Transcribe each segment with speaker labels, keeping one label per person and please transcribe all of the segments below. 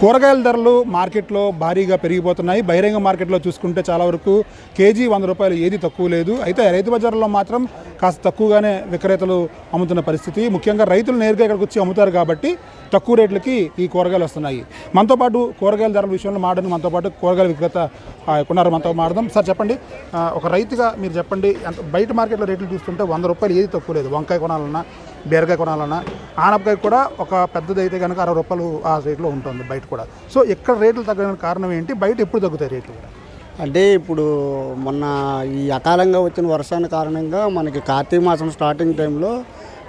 Speaker 1: కూరగాయల ధరలు మార్కెట్లో భారీగా పెరిగిపోతున్నాయి. బహిరంగ మార్కెట్లో చూసుకుంటే చాలా వరకు కేజీ వంద రూపాయలు ఏది తక్కువ లేదు. అయితే రైతు బజార్లో మాత్రం కాస్త తక్కువగానే విక్రేతలు అమ్ముతున్న పరిస్థితి. ముఖ్యంగా రైతులు నేరుగా ఇక్కడికి వచ్చి అమ్ముతారు కాబట్టి తక్కువ రేట్లకి ఈ కూరగాయలు వస్తున్నాయి. మనతో పాటు కూరగాయల ధరల విషయంలో మాడని మనతో పాటు కూరగాయల విక్రేత ఆ, ఉన్నారు మనతో మాడదాం సార్ చెప్పండి. ఒక రైతుగా మీరు చెప్పండి. ఎంత బయట మార్కెట్లో రేట్లు చూస్తుంటే వంద రూపాయలు ఏది తక్కువ లేదు. వంకాయ కొనాలన్నా బీరకాయ కొనాలన్నా ఆనపకాయ కూడా ఒక పెద్దది అయితే కనుక అరవై రూపాయలు ఆ రేట్లో ఉంటుంది బయట కూడా. సో ఇక్కడ రేట్లు తగ్గడానికి కారణం ఏంటి? బయట ఎప్పుడు తగ్గుతాయి రేట్లు కూడా?
Speaker 2: అంటే ఇప్పుడు మొన్న ఈ అకాలంగా వచ్చిన వర్షాన్ని కారణంగా మనకి కార్తీక మాసం స్టార్టింగ్ టైంలో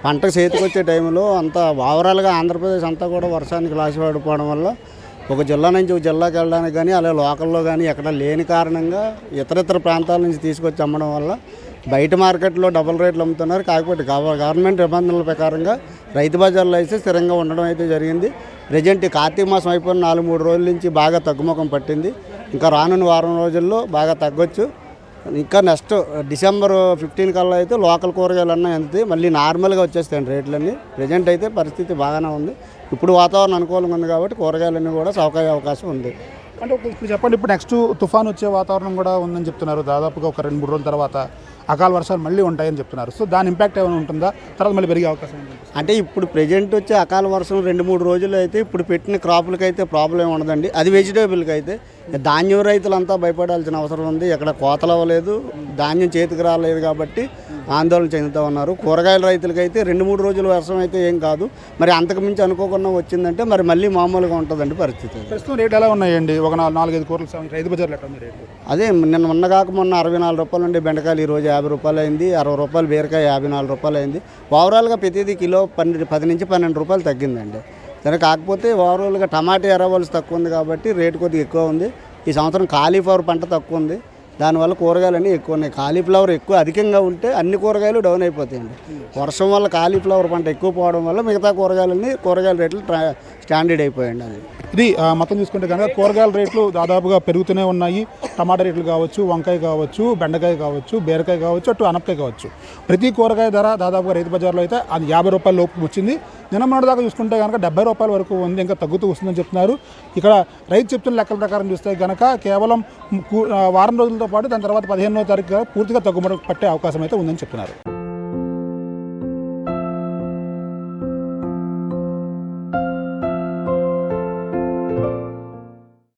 Speaker 2: పంట చేతికి వచ్చే టైంలో అంతా ఓవరాల్గా ఆంధ్రప్రదేశ్ అంతా కూడా వర్షానికి లాసి పడిపోవడం వల్ల ఒక జిల్లా నుంచి ఒక జిల్లాకి వెళ్ళడానికి కానీ అలాగే లోకల్లో కానీ ఎక్కడ లేని కారణంగా ఇతర ఇతర ప్రాంతాల నుంచి తీసుకొచ్చి అమ్మడం వల్ల బయట మార్కెట్లో డబుల్ రేట్లు అమ్ముతున్నారు. కాకపోతే గవ- గవర్నమెంట్ నిబంధనల ప్రకారంగా రైతు బజార్లో అయితే స్థిరంగా ఉండడం అయితే జరిగింది. ప్రజెంట్ కార్తీక మాసం అయిపోయిన నాలుగు మూడు రోజుల నుంచి బాగా తగ్గుముఖం పట్టింది. ఇంకా రానున్న వారం రోజుల్లో బాగా తగ్గొచ్చు. ఇంకా నెక్స్ట్ డిసెంబర్ ఫిఫ్టీన్ కల్లా అయితే లోకల్ కూరగాయలు అన్నీ ఎంత మళ్ళీ నార్మల్గా వచ్చేస్తాయండి రేట్లన్నీ. ప్రజెంట్ అయితే పరిస్థితి బాగానే ఉంది. ఇప్పుడు వాతావరణం అనుకూలంగా ఉంది కాబట్టి కూరగాయలన్నీ కూడా సౌకర్య అవకాశం ఉంది.
Speaker 1: అంటే ఇప్పుడు చెప్పండి ఇప్పుడు నెక్స్ట్ తుఫాన్ వచ్చే వాతావరణం కూడా ఉందని చెప్తున్నారు. దాదాపుగా ఒక రెండు మూడు రోజుల తర్వాత అకాల వర్షాలు మళ్ళీ ఉంటాయని చెప్తున్నారు. సో దాని ఇంపాక్ట్ ఏమైనా ఉంటుందా? తర్వాత మళ్ళీ పెరిగే అవకాశం
Speaker 2: అంటే ఇప్పుడు ప్రజెంట్ వచ్చే అకాల వర్షం రెండు మూడు రోజులు అయితే ఇప్పుడు పెట్టిన క్రాపులకి అయితే ప్రాబ్లం ఉండదండి. అది వెజిటేబుల్కి అయితే ధాన్యం రైతులంతా భయపడాల్సిన అవసరం ఉంది. ఎక్కడ కోతలు అవ్వలేదు. ధాన్యం చేతికి రాలేదు కాబట్టి ఆందోళన చెందుతూ ఉన్నారు. కూరగాయల రైతులకి అయితే రెండు మూడు రోజుల వర్షం అయితే ఏం కాదు. మరి అంతకు మించి అనుకోకుండా వచ్చిందంటే మరి మళ్ళీ మామూలుగా ఉంటుందండి పరిస్థితి
Speaker 1: ప్రస్తుతం రేట్ ఎలా ఉన్నాయండి? ఒక నాలుగు నాలుగైదు కూరలు రైతు బజార్లో ఎట్లా ఉంది
Speaker 2: అదే నిన్న మొన్న కాక మొన్న అరవై నాలుగు రూపాయలు ఉండే బెండకాయలు ఈరోజు యాభై రూపాయలు అయింది. అరవై రూపాయలు బీరకాయ యాభై నాలుగు రూపాయలు అయింది. ఓవరాల్గా ప్రతిదీ కిలో పన్నెండు పది నుంచి పన్నెండు రూపాయలు తగ్గిందండి. సరే కాకపోతే ఓవరాల్గా టమాటా ఎర్రవలసి తక్కువ ఉంది కాబట్టి రేటు కొద్దిగా ఎక్కువ ఉంది. ఈ సంవత్సరం కాలీఫ్లవర్ పంట తక్కువ ఉంది. దానివల్ల కూరగాయలు ఎక్కువ ఉన్నాయి. కాలీఫ్లవర్ ఎక్కువ అధికంగా ఉంటే అన్ని కూరగాయలు డౌన్ అయిపోతాయండి. వర్షం వల్ల కాలీఫ్లవర్ పంట ఎక్కువ పోవడం వల్ల మిగతా కూరగాయలన్నీ కూరగాయల రేట్లు స్టాండర్డ్ అయిపోయాయండి అది.
Speaker 1: ఇది మొత్తం చూసుకుంటే కనుక కూరగాయల రేట్లు దాదాపుగా పెరుగుతూనే ఉన్నాయి. టమాటా రేట్లు కావచ్చు వంకాయ కావచ్చు బెండకాయ కావచ్చు బీరకాయ కావచ్చు అటు అనపకాయ కావచ్చు. ప్రతి కూరగాయ ధర దాదాపుగా రైతు బజార్లో అయితే అది యాభై రూపాయల లోపు వచ్చింది. నిన్న దాకా చూసుకుంటే కనుక డెబ్బై రూపాయల వరకు ఉంది ఇంకా తగ్గుతూ వస్తుందని చెప్తున్నారు. ఇక్కడ రైతు చెప్తున్న లెక్కల ప్రకారం చూస్తే కనుక కేవలం వారం రోజులతో పాటు దాని తర్వాత పదిహేనో తారీఖు పూర్తిగా తగ్గుమడ పట్టే అవకాశం అయితే ఉందని చెప్తున్నారు.